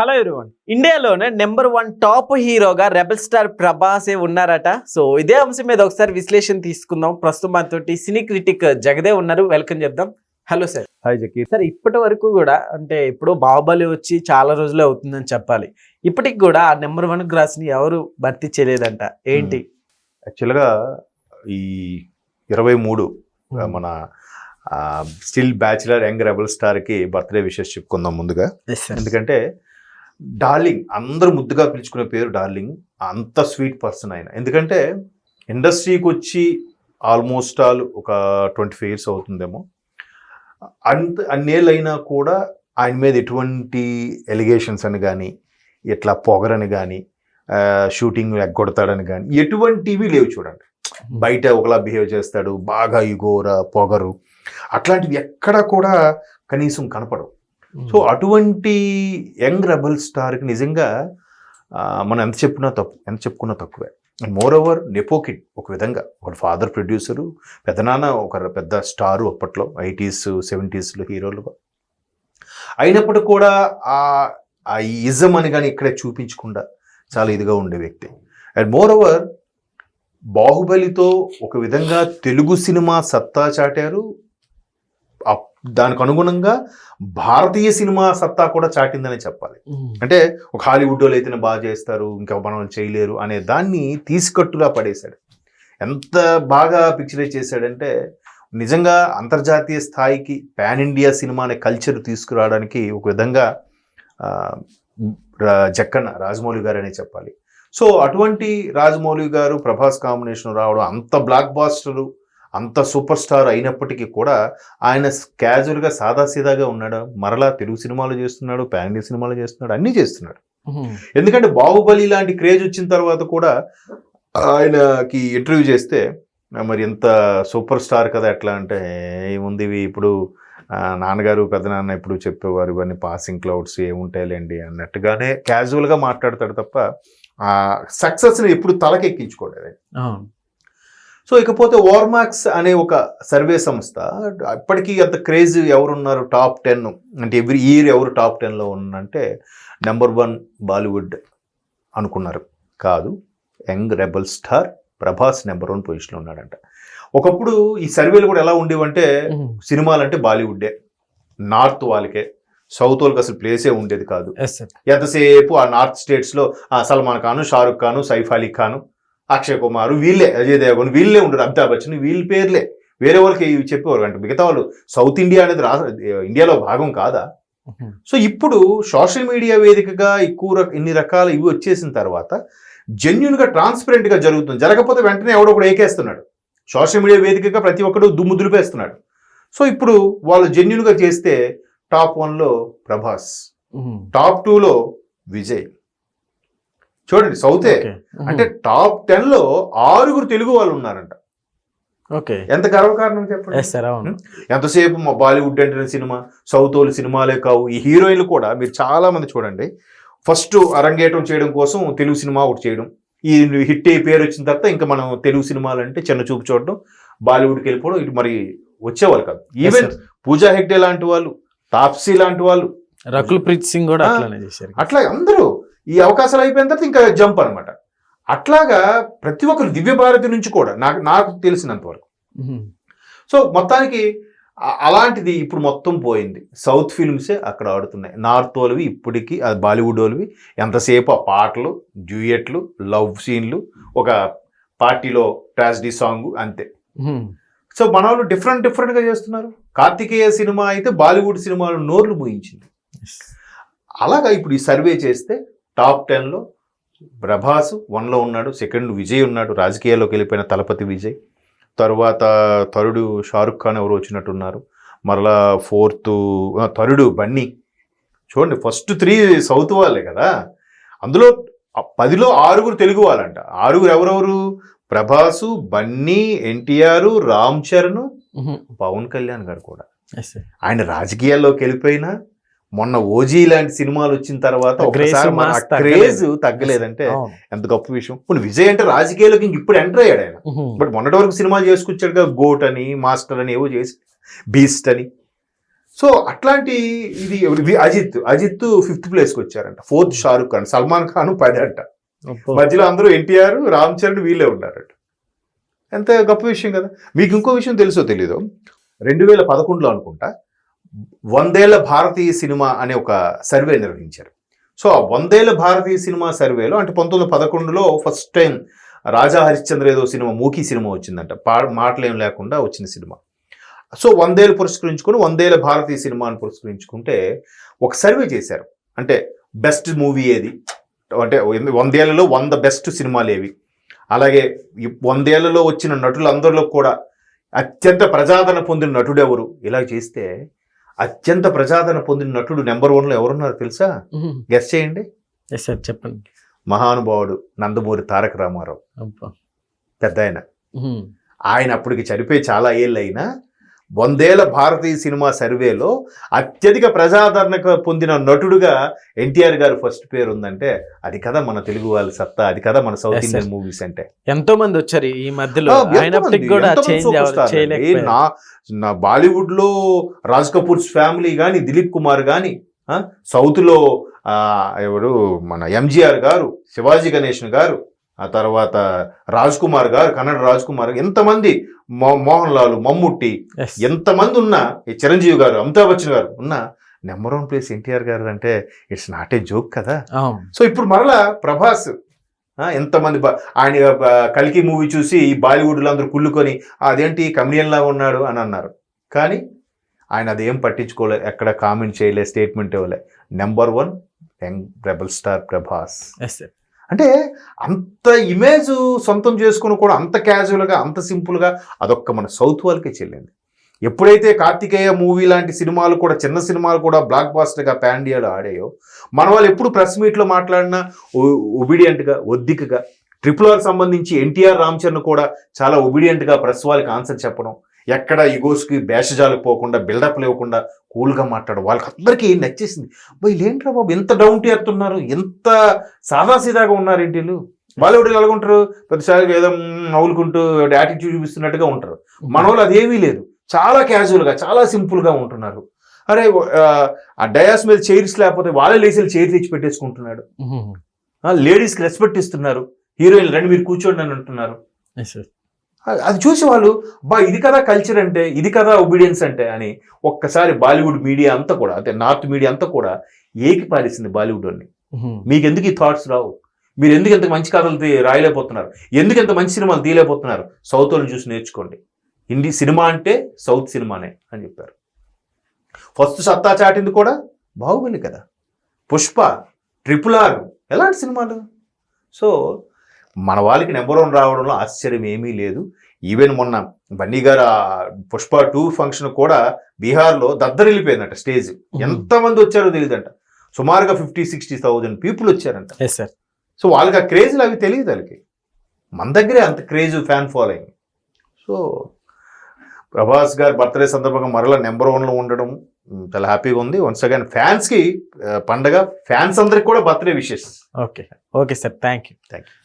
Hello everyone. ఇండియాలోనే number one top హీరోగా rebel star ప్రభాసే ఉన్నారట. సో ఇదే అంశం మీద ఒకసారి విశ్లేషణ తీసుకుందాం. ప్రస్తుతం మనతోటి సినీ క్రిటిక్ జగదే ఉన్నారు. వెల్కమ్ చెప్దాం. Hello sir. Hi Zakir. Sir ఇప్పటి వరకు కూడా అంటే ఇప్పుడు బాహుబలి వచ్చి చాలా రోజులే అవుతుందని చెప్పాలి. ఇప్పటికి కూడా ఆ నెంబర్ వన్ గ్రాస్ని ఎవరు భర్తీ చేయలేదంట. ఏంటి? యాక్చువల్గా ఈ ఇరవై మూడు మన స్టిల్ బ్యాచిలర్ యంగ్ రెబల్ స్టార్కి బర్త్డే విషెస్ చెప్పుకుందాం ముందుగా. ఎందుకంటే డార్లింగ్ అందరూ ముద్దుగా పిలుచుకునే పేరు డార్లింగ్ అంత స్వీట్ పర్సన్ ఆయన. ఎందుకంటే ఇండస్ట్రీకి వచ్చి ఆల్మోస్ట్ ఆల్ ఒక ట్వంటీ ఫైవ్ ఇయర్స్ అవుతుందేమో. అంత అన్నేళ్ళు అయినా కూడా ఆయన మీద ఎటువంటి ఎలిగేషన్స్ అని కానీ ఇట్లా పొగరని కానీ షూటింగ్ ఎగ్గొడతాడని కానీ ఎటువంటివి లేవు చూడండి. బయట ఒకలా బిహేవ్ చేస్తాడు బాగా ఇగోర పొగరు అట్లాంటివి ఎక్కడ కూడా కనీసం కనపడవు. సో అటువంటి యంగ్ రెబల్ స్టార్కి నిజంగా మనం ఎంత చెప్పినా తప్పు ఎంత చెప్పుకున్నా తక్కువే. మోర్ ఓవర్ నెపోకిడ్ ఒక విధంగా ఒక ఫాదర్ ప్రొడ్యూసరు పెద్దనాన్న ఒక పెద్ద స్టారు అప్పట్లో ఐటీస్ సెవెంటీస్లో హీరోలుగా అయినప్పుడు కూడా ఆ ఇజం అని కానీ ఇక్కడే చూపించకుండా చాలా ఇదిగా ఉండే వ్యక్తి. అండ్ మోర్ ఓవర్ బాహుబలితో ఒక విధంగా తెలుగు సినిమా సత్తా చాటారు. ఆ దానికి అనుగుణంగా భారతీయ సినిమా సత్తా కూడా చాటిందనే చెప్పాలి. అంటే ఒక హాలీవుడ్ వాళ్ళు అయితేనే బాగా చేస్తారు ఇంకా మనం చేయలేరు అనే దాన్ని తీసుకట్టులా పడేశాడు. ఎంత బాగా పిక్చరైజ్ చేశాడంటే నిజంగా అంతర్జాతీయ స్థాయికి పాన్ ఇండియా సినిమా అనే కల్చర్ తీసుకురావడానికి ఒక విధంగా జక్కన్న రాజమౌళి గారు అనే చెప్పాలి. సో అటువంటి రాజమౌళి గారు ప్రభాస్ కాంబినేషన్ రావడం అంత బ్లాక్ బాస్టరు అంత సూపర్ స్టార్ అయినప్పటికీ కూడా ఆయన క్యాజువల్గా సాదాసీదాగా ఉన్నాడు? మరలా తెలుగు సినిమాలు చేస్తున్నాడు ఇండియా సినిమాలు చేస్తున్నాడు అన్నీ చేస్తున్నాడు. ఎందుకంటే బాహుబలి లాంటి క్రేజ్ వచ్చిన తర్వాత కూడా ఆయనకి ఇంటర్వ్యూ చేస్తే "ఆ, మరి ఎంత సూపర్ స్టార్ కదా ఎట్లా? అంటే ఏముంది ఇవి ఇప్పుడు నాన్నగారు పెద్దనాన్న ఇప్పుడు చెప్పేవారు ఇవన్నీ పాసింగ్ క్లౌడ్స్ ఏముంటాయిలేండి అన్నట్టుగానే క్యాజువల్గా మాట్లాడతాడు తప్ప ఆ సక్సెస్ని ఎప్పుడు తలకెక్కించుకోలేదు. సో ఇకపోతే వార్మాక్స్ అనే ఒక సర్వే సంస్థ ఇప్పటికీ అంత క్రేజ్ ఎవరున్నారు? టాప్ టెన్ అంటే ఎవ్రీ ఇయర్ ఎవరు టాప్ టెన్లో ఉన్నంటే నెంబర్ వన్ బాలీవుడ్ అనుకున్నారు. కాదు young rebel star Prabhas number one పొజిషన్లో ఉన్నాడంట. ఒకప్పుడు ఈ సర్వేలు కూడా ఎలా ఉండేవంటే సినిమాలు అంటే బాలీవుడ్డే నార్త్ వాళ్ళకే సౌత్ వాళ్ళకి అసలు ప్లేసే ఉండేది కాదు. ఎంతసేపు ఆ నార్త్ స్టేట్స్లో సల్మాన్ ఖాన్ షారుఖ్ ఖాన్ సైఫ్ అలీ ఖాన్ అక్షయ్ కుమార్ వీళ్ళే అజయ్ దేవగన్ వీళ్ళే ఉండరు. అమితాబ్ బచ్చన్ వీళ్ళ పేర్లే. వేరే వాళ్ళకి ఇవి చెప్పేవారు అంటే మిగతా వాళ్ళు సౌత్ ఇండియా అనేది రా ఇండియాలో భాగం కాదా? సో ఇప్పుడు సోషల్ మీడియా వేదికగా ఎక్కువ ఇన్ని రకాల ఇవి వచ్చేసిన తర్వాత జెన్యున్గా ట్రాన్స్పరెంట్గా జరుగుతుంది. జరగకపోతే వెంటనే ఎవడో ఒకడు ఏకేస్తున్నాడు. సోషల్ మీడియా వేదికగా ప్రతి ఒక్కడు దుమ్ము దులిపేస్తున్నాడు. సో ఇప్పుడు వాళ్ళు జెన్యున్గా చేస్తే టాప్ వన్లో ప్రభాస్ టాప్ టూలో విజయ్. చూడండి సౌతే. అంటే టాప్ టెన్లో ఆరుగురు తెలుగు వాళ్ళు ఉన్నారంట. ఓకే. ఎంత గర్వకారణం చెప్పండి? ఎంతసేపు మా బాలీవుడ్ అంటే సినిమా సౌత్ వాళ్ళు సినిమాలే కావు ఈ హీరోయిన్లు కూడా మీరు చాలా మంది చూడండి. ఫస్ట్ అరంగేటం చేయడం కోసం తెలుగు సినిమా ఒకటి చేయడం. ఈ హిట్ అయ్యి పేరు వచ్చిన తర్వాత ఇంకా మనం తెలుగు సినిమాలు అంటే చిన్న చూపు చూడడం బాలీవుడ్కి వెళ్ళిపోవడం ఇటు మరి వచ్చేవాళ్ళు కాదు. ఈవెన్. పూజా హెగ్డే లాంటి వాళ్ళు తాప్సీ లాంటి వాళ్ళు. రకుల్ ప్రీత్ సింగ్ కూడా అట్లానే చేశారు. అట్లా అందరూ. ఈ అవకాశాలు అయిపోయిన తర్వాత ఇంకా జంప్ అనమాట అట్లాగా ప్రతి ఒక్కరు దివ్య భారతి నుంచి కూడా నాకు నాకు తెలిసినంత వరకు. సో మొత్తానికి అలాంటిది ఇప్పుడు మొత్తం పోయింది. సౌత్ ఫిల్మ్సే అక్కడ ఆడుతున్నాయి. నార్త్ వాళ్ళవి ఇప్పటికీ అది బాలీవుడ్ వాళ్ళవి ఎంతసేపు ఆ పాటలు డ్యూయట్లు లవ్ సీన్లు ఒక పార్టీలో ట్రాజిడీ సాంగ్ అంతే. సో మన వాళ్ళు డిఫరెంట్ డిఫరెంట్గా చేస్తున్నారు. కార్తికేయ సినిమా అయితే బాలీవుడ్ సినిమాలు నోర్లు మూయించింది. అలాగా ఇప్పుడు ఈ సర్వే చేస్తే టాప్ టెన్లో ప్రభాస్ వన్లో ఉన్నాడు సెకండ్ విజయ్ ఉన్నాడు రాజకీయాల్లోకి వెళ్ళిపోయిన తలపతి విజయ్. తర్వాత తరుడు షారుఖ్ ఖాన్ ఎవరు వచ్చినట్టున్నారు. మరలా ఫోర్త్ తరుడు బన్నీ. చూడండి ఫస్ట్ త్రీ సౌత్ వాళ్ళే కదా. అందులో పదిలో ఆరుగురు తెలుగు వాళ్ళంట. ఆరుగురు ఎవరెవరు? ప్రభాసు బన్నీ ఎన్టీఆర్ రామ్ చరణ్. పవన్ కళ్యాణ్ గారు కూడా. ఆయన రాజకీయాల్లోకి వెళ్ళిపోయినా మొన్న ఓజీ లాంటి సినిమాలు వచ్చిన తర్వాత క్రేజ్. తగ్గలేదంటే. ఎంత గొప్ప విషయం. ఇప్పుడు విజయ్ అంటే రాజకీయాల్లోకి ఇంక ఇప్పుడు ఎంటర్ అయ్యాడు ఆయన. బట్ మొన్నటి వరకు సినిమాలు చేసుకొచ్చాడుగా గోట్ అని మాస్టర్ అని ఏవో చేసి బీస్ట్ అని. సో అట్లాంటి ఇది ఇది అజిత్. అజిత్ ఫిఫ్త్ ప్లేస్కి వచ్చారంట. ఫోర్త్ షారుఖ్ ఖాన్ సల్మాన్ ఖాన్ పది అంట మధ్యలో అందరూ ఎన్టీఆర్ రామ్ చరణ్ వీళ్ళే ఉన్నారట. ఎంత గొప్ప విషయం కదా. మీకు ఇంకో విషయం తెలుసో తెలీదు? రెండు వేల పదకొండులో అనుకుంటా వందేళ్ళ భారతీయ సినిమా అనే ఒక సర్వే నిర్వహించారు. సో ఆ వందేళ్ళ భారతీయ సినిమా సర్వేలో అంటే పంతొమ్మిది వందల పదకొండులో ఫస్ట్ టైం రాజా హరిశ్చంద్ర ఏదో సినిమా మూకీ సినిమా వచ్చిందంట. పా మాటలేం లేకుండా వచ్చిన సినిమా. సో వందేళ్ళు పురస్కరించుకొని వందేళ్ళ భారతీయ సినిమాను పురస్కరించుకుంటే ఒక సర్వే చేశారు. అంటే బెస్ట్ మూవీ ఏది? అంటే వందేళ్ళలో వంద బెస్ట్ సినిమాలు ఏవి? అలాగే వందేళ్ళలో వచ్చిన నటులందరిలో కూడా అత్యంత ప్రజాదరణ పొందిన నటుడు ఎవరు ఇలా చేస్తే అత్యంత ప్రజాదరణ పొందిన నటుడు నెంబర్ వన్లో ఎవరున్నారు తెలుసా? గెస్ చేయండి. ఎస్ సార్ చెప్పండి. మహానుభావుడు నందమూరి తారక రామారావు. పెద్ద ఆయన. ఆయన అప్పటికి చనిపోయి చాలా ఏళ్ళు అయినా వందేళ్ళ భారతీయ సినిమా సర్వేలో అత్యధిక ప్రజాదరణ పొందిన నటుడుగా ఎన్టీఆర్ గారు ఫస్ట్ పేరు ఉందంటే అది కదా మన తెలుగు వాళ్ళ సత్తా అది కదా మన సౌత్. ఇండియన్ మూవీస్ అంటే. ఎంతో మంది వచ్చారు ఈ మధ్యలో. నా బాలీవుడ్లో రాజ్ కపూర్స్ ఫ్యామిలీ కానీ దిలీప్ కుమార్ కానీ సౌత్లో ఎవరు మన ఎంజిఆర్ గారు శివాజీ గణేషన్ గారు ఆ తర్వాత రాజ్ కుమార్ గారు కన్నడ రాజ్ కుమార్ ఎంతమంది మో- మోహన్ లాల్ మమ్ముట్టి. ఎంతమంది ఉన్నా ఈ చిరంజీవి గారు అమితాబ్ బచ్చన్ గారు ఉన్నా నెంబర్ వన్ ప్లేస్ ఎన్టీఆర్ గారు అంటే ఇట్స్ నాట్ ఏ జోక్ కదా. సో ఇప్పుడు మరలా ప్రభాస్ ఎంతమంది ఆయన కల్కి మూవీ చూసి ఈ బాలీవుడ్లో అందరూ కుళ్ళుకొని "ఆ, అదేంటి కమిడియన్ లాగా ఉన్నాడు అని అన్నారు కానీ ఆయన అదేం పట్టించుకోలే ఎక్కడ కామెంట్ చేయలే స్టేట్మెంట్ ఇవ్వలే number one young rebel star Prabhas Yes, sir. అంటే అంత ఇమేజ్ సొంతం చేసుకుని కూడా అంత క్యాజువల్గా అంత సింపుల్గా అదొక్క మన సౌత్ వాళ్ళకే చెల్లింది. ఎప్పుడైతే కార్తికేయ మూవీ లాంటి సినిమాలు కూడా చిన్న సినిమాలు కూడా బ్లాక్ బాస్టర్గా ప్యాండియాలు ఆడాయో మన వాళ్ళు ఎప్పుడు ప్రెస్ మీట్లో మాట్లాడినా ఒబీడియంట్గా ఒద్దికగా ట్రిపుల్ ఆర్ సంబంధించి ఎన్టీఆర్ రామ్చరణ్ కూడా చాలా ఒబిడియంట్గా ప్రెస్ వాళ్ళకి ఆన్సర్ చెప్పడం ఎక్కడ ఈగోస్కి బేషజాలకు పోకుండా బిల్డప్ లేకుండా కూల్గా మాట్లాడడం వాళ్ళకి అందరికీ నచ్చేసింది? బై ఏంట్రా బాబు ఎంత డౌన్ ఉన్నారు ఎంత సాదాసీదాగా ఉన్నారు ఏంటి వీళ్ళు? బాలీవుడ్ ఎలా ఉంటారు? ప్రతిసారి ఏదో మ్మ్ నవ్వులుకుంటూ యాటిట్యూడ్ చూపిస్తున్నట్టుగా ఉంటారు. మన వాళ్ళు అదేమీ లేదు. చాలా క్యాజువల్గా చాలా సింపుల్గా ఉంటున్నారు. అరే ఆ, డయాస్ మీద చైర్స్ లేకపోతే వాళ్ళే లేచి చైర్ తెచ్చి పెట్టేసుకుంటున్నాడు. లేడీస్కి రెస్పెక్ట్ ఇస్తున్నారు. హీరోయిన్ రండి మీరు కూర్చోండి అని అంటున్నారు. అది చూసి వాళ్ళు బా ఇది కదా కల్చర్ అంటే ఇది కదా ఒబీడియన్స్ అంటే అని ఒక్కసారి బాలీవుడ్ మీడియా అంతా కూడా అంటే నార్త్ మీడియా అంతా కూడా ఏకి పారేసింది బాలీవుడ్ అని. మీకు ఎందుకు ఈ థాట్స్ రావు? మీరు ఎందుకు ఇంత మంచి కథలు తీ- రాయలేకపోతున్నారు? ఎందుకు ఇంత మంచి సినిమాలు తీయలేకపోతున్నారు? సౌత్ వాళ్ళని చూసి నేర్చుకోండి. హిందీ సినిమా అంటే సౌత్ సినిమానే అని చెప్పారు. ఫస్ట్ సత్తా చాటింది కూడా బాహుబలి కదా. పుష్ప ట్రిపుల్ ఆర్ ఎలాంటి సినిమాలు? సో మన వాళ్ళకి నెంబర్ వన్ రావడంలో ఆశ్చర్యం ఏమీ లేదు. ఈవెన్ మొన్న బన్నీ గారు ఆ పుష్ప టూ ఫంక్షన్ కూడా బీహార్లో దద్దరిల్లిపోయిందంట స్టేజ్ ఎంతమంది వచ్చారో తెలియదంట సుమారుగా ఫిఫ్టీ సిక్స్టీ థౌజండ్ పీపుల్ వచ్చారంట. Sir. సో వాళ్ళకి ఆ క్రేజ్లు అవి తెలియదు వాళ్ళకి. మన దగ్గరే అంత craze fan following so Prabhas గారి బర్త్డే సందర్భంగా మరలా నెంబర్ వన్లో ఉండడం చాలా హ్యాపీగా ఉంది. వన్స్ అగైన్ ఫ్యాన్స్కి పండగ ఫ్యాన్స్ అందరికి కూడా birthday wishes okay okay sir thank you thank you